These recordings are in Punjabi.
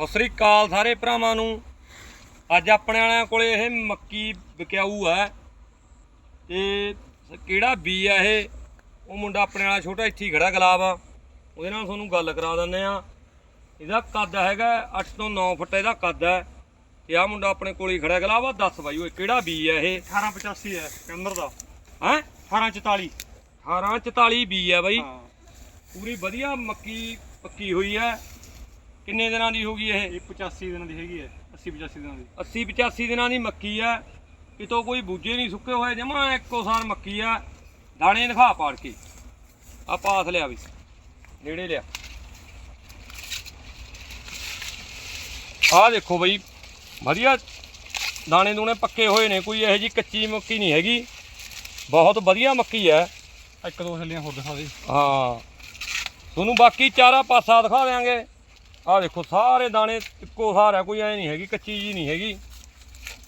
ਸਤਿ ਸ੍ਰੀ ਅਕਾਲ ਸਾਰੇ ਭਰਾਵਾਂ ਨੂੰ। ਅੱਜ ਆਪਣੇ ਵਾਲਿਆਂ ਕੋਲੇ ਇਹ ਮੱਕੀ ਵਿਕਿਆਊ ਆ ਤੇ ਕਿਹੜਾ ਬੀ ਆ ਇਹ? ਉਹ ਮੁੰਡਾ ਆਪਣੇ ਵਾਲਾ ਛੋਟਾ ਇੱਥੇ ਹੀ ਖੜਾ ਗੁਲਾਬ ਆ। ਉਹਦੇ ਨਾਲ ਤੁਹਾਨੂੰ ਗੱਲ ਕਰਾ ਦਿੰਦੇ ਆ ਇਹਦਾ ਕੱਦ ਹੈਗਾ 8 ਤੋਂ 9 ਫੁੱਟ ਇਹਦਾ ਕੱਦ ਹੈ। ਤੇ ਆ ਮੁੰਡਾ ਆਪਣੇ ਕੋਲੇ ਹੀ ਖੜਾ ਗੁਲਾਬ ਆ। ਦੱਸ ਬਾਈ ਓਏ ਕਿਹੜਾ ਬੀ ਆ ਇਹ? 1885 ਹੈ ਕੇਂਦਰ ਦਾ। ਹੈ? 1844 1844 ਬੀ ਆ ਬਾਈ। ਹਾਂ। ਪੂਰੀ ਵਧੀਆ ਮੱਕੀ ਪੱਕੀ ਹੋਈ ਹੈ। ਕਿੰਨੇ ਦਿਨਾਂ ਦੀ ਹੋਗੀ ਇਹ? ਇਹ 85 ਦਿਨਾਂ ਦੀ ਹੈਗੀ ਹੈ 80 85 ਦਿਨਾਂ ਦੀ। 80 85 ਦਿਨਾਂ ਦੀ ਮੱਕੀ ਆ। ਕਿਤੋਂ ਕੋਈ ਬੂਝੇ ਨਹੀਂ ਸੁੱਕੇ ਹੋਏ ਜਮਾ ਇੱਕੋ ਸਾਰ ਮੱਕੀ ਆ। ਦਾਣੇ ਦਿਖਾ ਪਾੜ ਕੇ। ਆ ਪਾਸ ਲਿਆ ਵੀ। ਨੇੜੇ ਲਿਆ। ਆ ਦੇਖੋ ਬਈ ਵਧੀਆ ਦਾਣੇ ਦੂਣੇ ਪੱਕੇ ਹੋਏ ਨੇ ਕੋਈ ਇਹੋ ਜੀ ਕੱਚੀ ਮੱਕੀ ਨਹੀਂ ਹੈਗੀ। ਬਹੁਤ ਵਧੀਆ ਮੱਕੀ ਹੈ। ਇੱਕ ਦੋ ਛੱਲੀਆਂ ਹੋਰ ਦਿਖਾ ਦੇ। ਹਾਂ। ਤੁਹਾਨੂੰ ਬਾਕੀ ਚਾਰਾ ਪਾਸਾ ਦਿਖਾ ਦਿਆਂਗੇ। ਆਹ ਦੇਖੋ ਸਾਰੇ ਦਾਣੇ ਇੱਕੋ ਸਾਰ ਹੈ ਕੋਈ ਐ ਨਹੀਂ ਹੈਗੀ ਕੱਚੀ ਜੀ ਨਹੀਂ ਹੈਗੀ।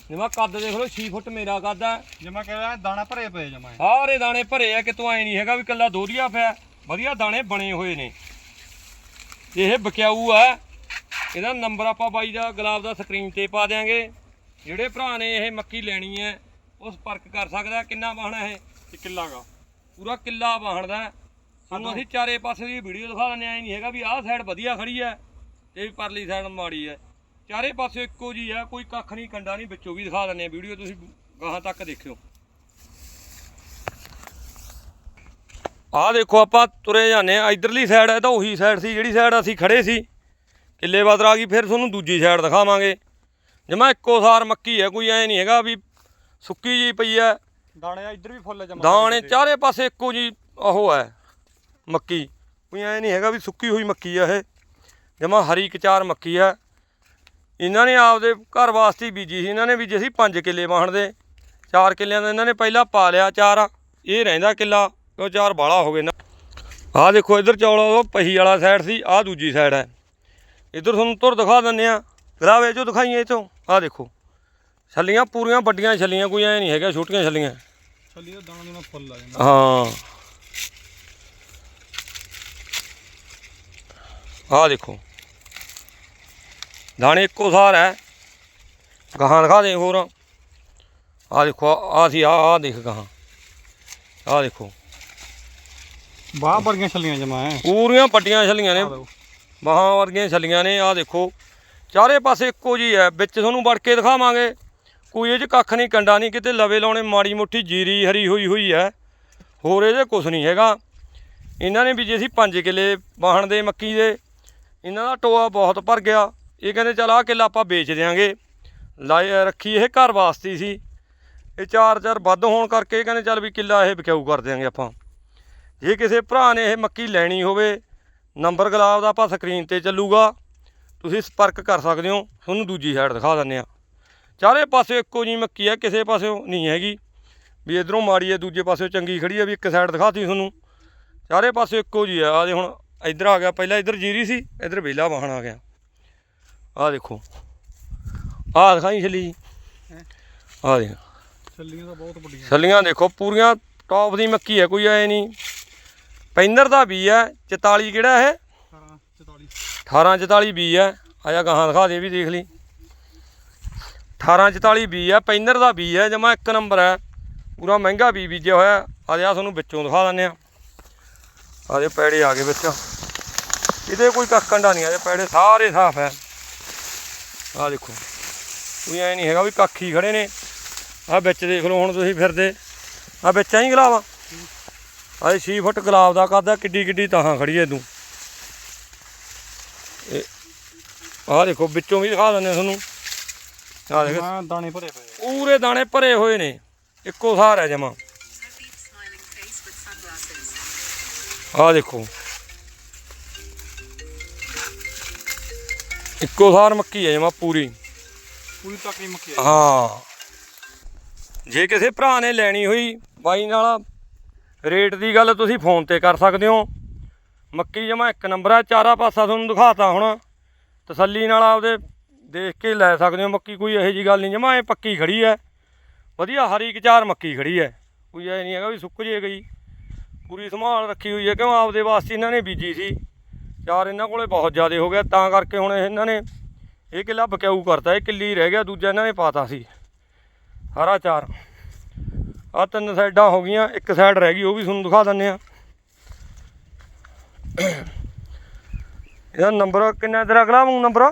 ਜਿਵੇਂ ਕੱਦ ਦੇਖ ਲਓ 6 ਫੁੱਟ ਮੇਰਾ ਕੱਦ ਹੈ ਜਮਾ ਕਹਿ ਰਿਹਾ ਦਾਣਾ ਭਰੇ ਪਏ ਜਮਾ। ਸਾਰੇ ਦਾਣੇ ਭਰੇ ਆ ਕਿਤੋਂ ਐ ਨਹੀਂ ਹੈਗਾ ਵੀ ਕੱਲਾ ਦੋਰੀਆ ਪਿਆ। ਵਧੀਆ ਦਾਣੇ ਬਣੇ ਹੋਏ ਨੇ। ਇਹ ਬਕਿਆਊ ਆ। ਇਹਦਾ ਨੰਬਰ ਆਪਾਂ ਬਾਈ ਦਾ ਗੁਲਾਬ ਦਾ ਸਕਰੀਨ ਤੇ ਪਾ ਦਿਆਂਗੇ। ਜਿਹੜੇ ਭਰਾ ਨੇ ਇਹ ਮੱਕੀ ਲੈਣੀ ਹੈ ਉਹ ਸੰਪਰਕ ਕਰ ਸਕਦਾ ਕਿੰਨਾ ਵਾਹਣਾ ਇਹ? ਇਹ ਕਿੱਲਾ ਗਾ। ਪੂਰਾ ਕਿੱਲਾ ਵਾਹਣਦਾ ਹੈ। ਤੁਹਾਨੂੰ ਅਸੀਂ ਚਾਰੇ ਪਾਸੇ ਦੀ ਵੀਡੀਓ ਦਿਖਾ ਦਿੰਦੇ ਆ ਨਹੀਂ ਹੈਗਾ ਵੀ ਆਹ ਸਾਈਡ ਵਧੀਆ ਖੜੀ ਹੈ। ਤੇ ਵੀ ਪਰਲੀ ਸਾਈਡ ਮਾੜੀ ਹੈ ਚਾਰੇ ਪਾਸੇ ਇੱਕੋ ਜੀ ਹੈ ਕੋਈ ਕੱਖ ਨਹੀਂ ਕੰਡਾ ਨਹੀਂ ਵਿੱਚੋਂ ਵੀ ਦਿਖਾ ਦਿੰਦੇ ਆ ਵੀਡੀਓ ਤੁਸੀਂ ਗਾਹਾਂ ਤੱਕ ਦੇਖਿਓ। ਆਹ ਦੇਖੋ ਆਪਾਂ ਤੁਰੇ ਜਾਂਦੇ ਆ ਇਧਰਲੀ ਸਾਈਡ ਹੈ ਤਾਂ ਉਹੀ ਸਾਈਡ ਸੀ ਜਿਹੜੀ ਸਾਈਡ ਅਸੀਂ ਖੜੇ ਸੀ। ਕਿੱਲੇ ਬਦਰ ਆ ਗਈ ਫਿਰ ਤੁਹਾਨੂੰ ਦੂਜੀ ਸਾਈਡ ਦਿਖਾਵਾਂਗੇ। ਜਮਾ ਇੱਕੋ ਸਾਰ ਮੱਕੀ ਹੈ ਕੋਈ ਐ ਨਹੀਂ ਹੈਗਾ ਵੀ ਸੁੱਕੀ ਜੀ ਪਈ ਹੈ ਦਾਣੇ ਇੱਧਰ ਵੀ ਫੁੱਲ ਜਮਾ ਦਾਣੇ ਚਾਰੇ ਪਾਸੇ ਇੱਕੋ ਜੀ ਉਹ ਹੈ ਮੱਕੀ। ਕੋਈ ਐ ਨਹੀਂ ਹੈਗਾ ਵੀ ਸੁੱਕੀ ਹੋਈ ਮੱਕੀ ਆ ਇਹ। ਜਮਾ ਹਰੀ ਕਚਾਰ ਮੱਕੀ ਆ। ਇਹਨਾਂ ਨੇ ਆਪਦੇ ਘਰ ਵਾਸਤੇ ਬੀਜੀ ਸੀ। ਇਹਨਾਂ ਨੇ ਬੀਜੇ ਸੀ 5 ਕਿੱਲੇ ਵਾਹਣ ਦੇ 4 ਕਿੱਲਿਆਂ ਦਾ ਇਹਨਾਂ ਨੇ ਪਹਿਲਾਂ ਪਾ ਲਿਆ ਚਾਰ। ਇਹ ਰਹਿੰਦਾ ਕਿੱਲਾ ਉਹ ਚਾਰ ਬਾਲਾ ਹੋ ਗਏ ਨਾ। ਆਹ ਦੇਖੋ ਇੱਧਰ ਚੌਲ ਉਹ ਪਹੀ ਵਾਲਾ ਸਾਈਡ ਸੀ ਆਹ ਦੂਜੀ ਸਾਈਡ ਹੈ ਇੱਧਰ ਤੁਹਾਨੂੰ ਤੁਰ ਦਿਖਾ ਦਿੰਦੇ ਆ ਗਰਾਵੇ ਚੋਂ ਦਿਖਾਈਏ ਇਥੋਂ। ਆਹ ਦੇਖੋ ਛੱਲੀਆਂ ਪੂਰੀਆਂ ਵੱਡੀਆਂ ਛੱਲੀਆਂ ਕੋਈ ਐ ਨਹੀਂ ਹੈਗਾ ਛੋਟੀਆਂ ਛੱਲੀਆਂ। ਛੱਲੀ ਦਾ ਦਾਣਾ ਦੂਣਾ ਫੁੱਲ ਆ ਜਾਂਦਾ। ਹਾਂ। ਆਹ ਦੇਖੋ ਦਾਣੇ ਇੱਕੋ ਸਾਰ ਹੈ। ਗਾਹਾਂ ਦਿਖਾ ਦੇ ਹੋਰ। ਆਹ ਦੇਖੋ ਆਹ ਸੀ ਆਹ ਆਹ ਦੇਖ ਗਾਹਾਂ। ਆਹ ਦੇਖੋ। ਬਾਹ ਵਰਗੀਆਂ ਛੱਲੀਆਂ ਜਮਾ ਹੈ ਪੂਰੀਆਂ ਪੱਟੀਆਂ ਛੱਲੀਆਂ ਨੇ। ਬਾਹਾਂ ਵਰਗੀਆਂ ਛੱਲੀਆਂ ਨੇ ਆਹ ਦੇਖੋ। ਚਾਰੇ ਪਾਸੇ ਇੱਕੋ ਜੀ ਹੈ। ਵਿੱਚ ਤੁਹਾਨੂੰ ਵੜ ਕੇ ਦਿਖਾਵਾਂਗੇ। ਕੋਈ ਇਹ 'ਚ ਕੱਖ ਨਹੀਂ ਕੰਡਾ ਨਹੀਂ। ਕਿਤੇ ਲਵੇ ਲਾਉਣੇ ਮਾੜੀ ਮੋਟੀ ਜੀਰੀ ਹਰੀ ਹੋਈ ਹੋਈ ਹੈ। ਹੋਰ ਇਹਦੇ ਕੁਝ ਨਹੀਂ ਹੈਗਾ। ਇਹਨਾਂ ਨੇ ਵੀ ਜੇ ਅਸੀਂ 5 ਕਿੱਲੇ ਵਾਹਣ ਦੇ ਮੱਕੀ ਦੇ ਇਹਨਾਂ ਦਾ ਟੋਆ ਬਹੁਤ ਭਰ ਗਿਆ। ਇਹ ਕਹਿੰਦੇ ਚਲ ਆਹ ਕਿੱਲਾ ਆਪਾਂ ਵੇਚ ਦਿਆਂਗੇ। ਲਾਏ, ਰੱਖੀ ਇਹ ਘਰ ਵਾਸਤੇ ਸੀ। ਇਹ ਚਾਰ ਚਾਰ ਵੱਧ ਹੋਣ ਕਰਕੇ ਇਹ ਕਹਿੰਦੇ ਚੱਲ ਵੀ ਕਿੱਲਾ ਇਹ ਵਿਕਾਊ ਕਰ ਦਿਆਂਗੇ ਆਪਾਂ। ਜੇ ਕਿਸੇ ਭਰਾ ਨੇ ਇਹ ਮੱਕੀ ਲੈਣੀ ਹੋਵੇ, ਨੰਬਰ ਗੁਲਾਬ ਦਾ ਆਪਾਂ ਸਕਰੀਨ ਤੇ ਚੱਲੂਗਾ। ਤੁਸੀਂ ਸੰਪਰਕ ਕਰ ਸਕਦੇ ਹੋ, ਤੁਹਾਨੂੰ ਦੂਜੀ ਸਾਈਡ ਦਿਖਾ ਦਿੰਦੇ ਆ ਚਾਰੇ ਪਾਸੇ ਇੱਕੋ ਜੀ ਮੱਕੀ ਆ ਕਿਸੇ ਪਾਸਿਓਂ ਨਹੀਂ ਹੈਗੀ। ਵੀ ਇਧਰੋਂ ਮਾੜੀ ਹੈ, ਦੂਜੇ ਪਾਸਿਓਂ ਚੰਗੀ ਖੜੀ ਹੈ, ਵੀ ਇੱਕ ਸਾਈਡ ਦਿਖਾਤੀ ਤੁਹਾਨੂੰ। ਚਾਰੇ ਪਾਸੇ ਇੱਕੋ ਜੀ ਆ ਆ ਦੇ ਹੁਣ ਇੱਧਰ ਆ ਗਿਆ, ਪਹਿਲਾਂ ਇੱਧਰ ਜੀਰੀ ਸੀ, ਇੱਧਰ ਵਿਹਲਾ ਵਾਹਣ ਆ ਗਿਆ। ਆ ਦੇਖੋ। ਆ ਦਿਖਾਈ ਛੱਲੀ ਆ ਦੇਖ। ਛੱਲੀਆਂ ਤਾਂ ਬਹੁਤ ਵੱਡੀਆਂ। ਛੱਲੀਆਂ ਦੇਖੋ ਪੂਰੀਆਂ ਟੌਪ ਦੀ ਮੱਕੀ ਹੈ ਕੋਈ ਐ ਨਹੀਂ। ਪੈਂਦਰ ਦਾ ਬੀ ਹੈ 44 ਕਿਹੜਾ ਹੈ 18 44 1844 ਬੀ ਹੈ। ਆਇਆ ਗਾਹਾਂ ਦਿਖਾ ਦੇ ਵੀ ਦੇਖ ਲਈ। 1844 ਬੀ ਹੈ ਪੈਂਦਰ ਦਾ ਬੀ ਹੈ ਜਮਾ ਇੱਕ ਨੰਬਰ ਹੈ। ਪੂਰਾ ਮਹਿੰਗਾ ਬੀ ਬੀਜਿਆ ਹੋਇਆ। ਆ ਜਾ ਤੁਹਾਨੂੰ ਵਿੱਚੋਂ ਦਿਖਾ ਦਿੰਦੇ ਆ ਆ ਦੇ ਪੈੜੇ ਆ ਗਏ ਵਿੱਚ। ਇਹਦੇ ਕੋਈ ਕੱਖ ਕੰਡਾ ਨਹੀਂ ਆ ਪੈੜੇ ਸਾਰੇ ਸਾਫ਼ ਹੈ। ਆ ਦੇਖੋ। ਕੋਈ ਐ ਨਹੀਂ ਹੈਗਾ ਵੀ ਕੱਖ ਹੀ ਖੜੇ ਨੇ। ਆ ਵਿੱਚ ਦੇਖ ਲਓ ਹੁਣ ਤੁਸੀਂ ਫਿਰਦੇ। ਆ ਵਿੱਚ ਐਂ ਗੁਲਾਬ ਆ ਆਹ 6 ਫੁੱਟ ਗੁਲਾਬ ਦਾ ਆ ਕਿੱਡੀ ਕਿੱਡੀ ਤਾਹਾਂ ਖੜੀ ਐ ਤੂੰ ਇਹ ਆਹ ਦੇਖੋ ਵਿੱਚੋਂ ਵੀ ਦਿਖਾ ਦਿੰਦੇ ਆ ਤੁਹਾਨੂੰ। ਆਹ ਦੇਖ। ਹਾਂ ਦਾਣੇ ਭਰੇ ਪਏ। ਪੂਰੇ ਦਾਣੇ ਭਰੇ ਹੋਏ ਨੇ। ਇੱਕੋ ਸਾਰ ਹੈ ਜਮਾ. ਆਹ ਦੇਖੋ। ਇੱਕੋ ਸਾਰ ਮੱਕੀ ਹੈ ਜਮਾ ਪੂਰੀ। ਪੂਰੀ ਤਕੜੀ ਮੱਕੀ ਆ ਹਾਂ। ਜੇ ਕਿਸੇ ਭਰਾ ਨੇ ਲੈਣੀ ਹੋਈ ਬਾਈ ਨਾਲ ਰੇਟ ਦੀ ਗੱਲ ਤੁਸੀਂ ਫੋਨ ਤੇ ਕਰ ਸਕਦੇ ਹੋ। ਮੱਕੀ ਜਮਾ ਇੱਕ ਨੰਬਰ ਹੈ ਚਾਰਾ ਪਾਸਾ ਤੁਹਾਨੂੰ ਦਿਖਾਤਾ ਹੁਣ। ਤਸੱਲੀ ਨਾਲ ਆਪਦੇ ਦੇਖ ਕੇ ਲੈ ਸਕਦੇ ਹੋ ਮੱਕੀ ਕੋਈ ਇਹੋ ਜੀ ਗੱਲ ਨਹੀਂ ਜਮਾ ਇਹ ਪੱਕੀ ਖੜੀ ਹੈ। ਵਧੀਆ ਹਰੀ ਕਚਾਰ ਮੱਕੀ ਖੜੀ ਹੈ। ਕੋਈ ਇਹ ਨਹੀਂ ਹੈਗਾ ਵੀ ਸੁੱਕ ਜੇ ਗਈ। ਪੂਰੀ ਸੰਭਾਲ ਰੱਖੀ ਹੋਈ ਹੈ ਕਿਉਂ ਆਪਦੇ ਵਾਸਤੇ ਇਹਨਾਂ ਨੇ ਬੀਜੀ ਸੀ। ਚਾਰ ਇਹਨਾਂ ਕੋਲੇ ਬਹੁਤ ਜ਼ਿਆਦਾ ਹੋ ਗਿਆ ਤਾਂ ਕਰਕੇ ਹੁਣ ਇਹਨਾਂ ਨੇ ਇਹ ਕਿੱਲਾ ਬਕਿਆਊ ਕਰਤਾ, ਇਹ ਕਿੱਲੀ ਰਹਿ ਗਿਆ, ਦੂਜਾ ਇਹਨਾਂ ਨੇ ਪਾਤਾ ਸੀ। ਹਰਾ ਚਾਰ। ਆ ਤਿੰਨ ਸਾਈਡਾਂ ਹੋ ਗਈਆਂ, ਇੱਕ ਸਾਈਡ ਰਹਿ ਗਈ, ਉਹ ਵੀ ਤੁਹਾਨੂੰ ਦਿਖਾ ਦਿੰਨੇ ਆ ਇਹਦਾ ਨੰਬਰ ਕਿੰਨਾ ਤੇਰਾ ਅਗਲਾ ਮੂੰਹ ਨੰਬਰ?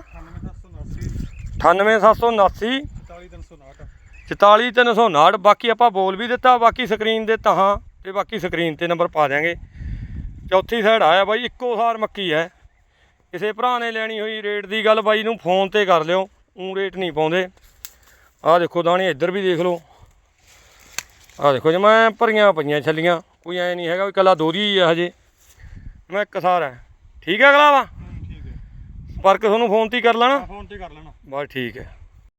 98779 98779 40359 44359 ਬਾਕੀ ਆਪਾਂ ਬੋਲ ਵੀ ਦਿੱਤਾ, ਬਾਕੀ ਸਕਰੀਨ ਦੇ ਤਹਾਂ ਤੇ ਬਾਕੀ ਸਕਰੀਨ ਤੇ ਨੰਬਰ ਪਾ ਦਿਆਂਗੇ। ਚੌਥੀ ਸਾਈਡ ਆਇਆ ਬਾਈ ਇੱਕੋ ਸਾਰ ਮੱਕੀ ਹੈ। ਕਿਸੇ ਭਰਾ ਨੇ ਲੈਣੀ ਹੋਈ ਰੇਟ ਦੀ ਗੱਲ ਬਾਈ ਨੂੰ ਫੋਨ ਤੇ ਕਰ ਲਿਓ ਊਂ ਰੇਟ ਨਹੀਂ ਪਾਉਂਦੇ। ਆਹ ਦੇਖੋ ਦਾਣੇ ਇੱਧਰ ਵੀ ਦੇਖ ਲਓ। ਆਹ ਦੇਖੋ ਜਿਵੇਂ ਭਰੀਆਂ ਪਈਆਂ ਛੱਲੀਆਂ ਕੋਈ ਐ ਨਹੀਂ ਹੈਗਾ ਵੀ ਕੱਲਾ ਦੋਰੀ ਹੀ ਆ ਹਜੇ। ਮੈਂ ਇੱਕ ਸਾਰ ਹੈ। ਠੀਕ ਹੈ ਅਗਲਾ ਵਾ? ਠੀਕ ਹੈ। ਸੰਪਰਕ ਤੁਹਾਨੂੰ ਫੋਨ ਤੇ ਕਰ ਲੈਣਾ? ਫੋਨ ਤੇ ਕਰ ਲੈਣਾ। ਬਸ ਠੀਕ ਹੈ।